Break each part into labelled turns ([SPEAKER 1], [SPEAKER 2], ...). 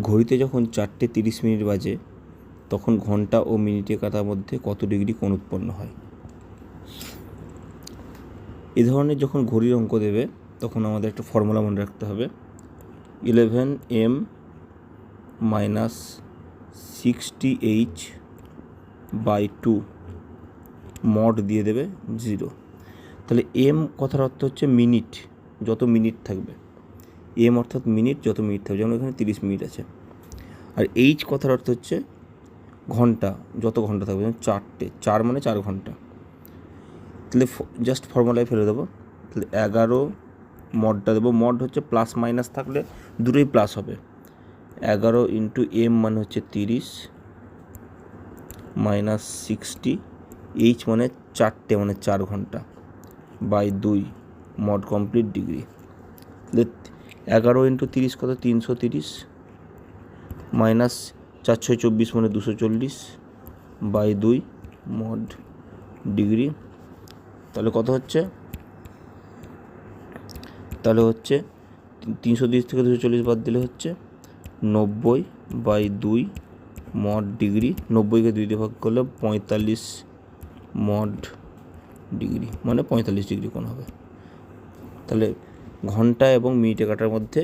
[SPEAKER 1] ঘড়িতে যখন চারটে তিরিশ মিনিট বাজে, তখন ঘণ্টা ও মিনিটে কাটার মধ্যে কত ডিগ্রি কোণ উৎপন্ন হয়? এ ধরনের যখন ঘড়ির অঙ্ক দেবে, তখন আমাদের একটা ফর্মুলা মনে রাখতে হবে। Eleven M minus sixty H by two mod দিয়ে দেবে জিরো তাহলে এম কথার অর্থ হচ্ছে মিনিট যত মিনিট থাকবে। এম অর্থাৎ মিনিট যত মিনিট থাকবে, যেমন এখানে তিরিশ মিনিট আছে। আর এইচ কথার অর্থ হচ্ছে ঘণ্টা, যত ঘণ্টা থাকবে, যেমন চারটে, চার মানে চার ঘণ্টা। তাহলে জাস্ট ফর্মুলায় ফেলে দেবো। তাহলে এগারো মডটা দেবো, মড হচ্ছে প্লাস মাইনাস থাকলে দুটোই প্লাস হবে। এগারো ইন্টু এম মানে হচ্ছে তিরিশ মাইনাস সিক্সটি এইচ মানে চারটে মানে চার ঘণ্টা বাই দুই, মড কমপ্লিট ডিগ্রি এগারো ইন্টু তিরিশ কত? তিনশো তিরিশ। মাইনাস চার ছয় চব্বিশ মানে দুশো চল্লিশ বাই দুই মড ডিগ্রি। তাহলে কত হচ্ছে? তাহলে হচ্ছে তিনশো তিরিশ থেকে দুশো চল্লিশ বাদ দিলে হচ্ছে নব্বই বাই দুই মড ডিগ্রি। নব্বইকে দুই দিয়ে ভাগ করলে পঁয়তাল্লিশ মড ডিগ্রি। মানে পঁয়তাল্লিশ ডিগ্রি কোণ হবে। তাহলে ঘণ্টা এবং মিনিটে কাটার মধ্যে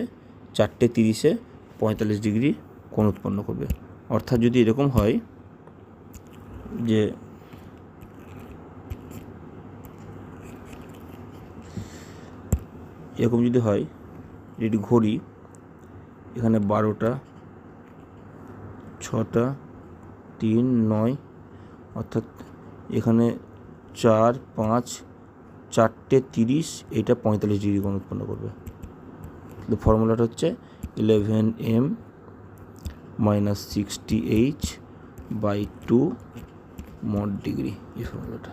[SPEAKER 1] চারটে তিরিশে পঁয়তাল্লিশ ডিগ্রি কোণ উৎপন্ন করবে। অর্থাৎ যদি এরকম হয় যে এরকম যদি হয় এটি ঘড়ি, এখানে বারোটা, ছটা, তিন, নয়, অর্থাৎ এখানে চার, পাঁচ চারটে তিরিশ, এটা পঁয়তাল্লিশ ডিগ্রি কোণ উৎপন্ন করবে। তো ফর্মুলাটা হচ্ছে eleven M minus sixty H by two mod degree এই ফর্মুলাটা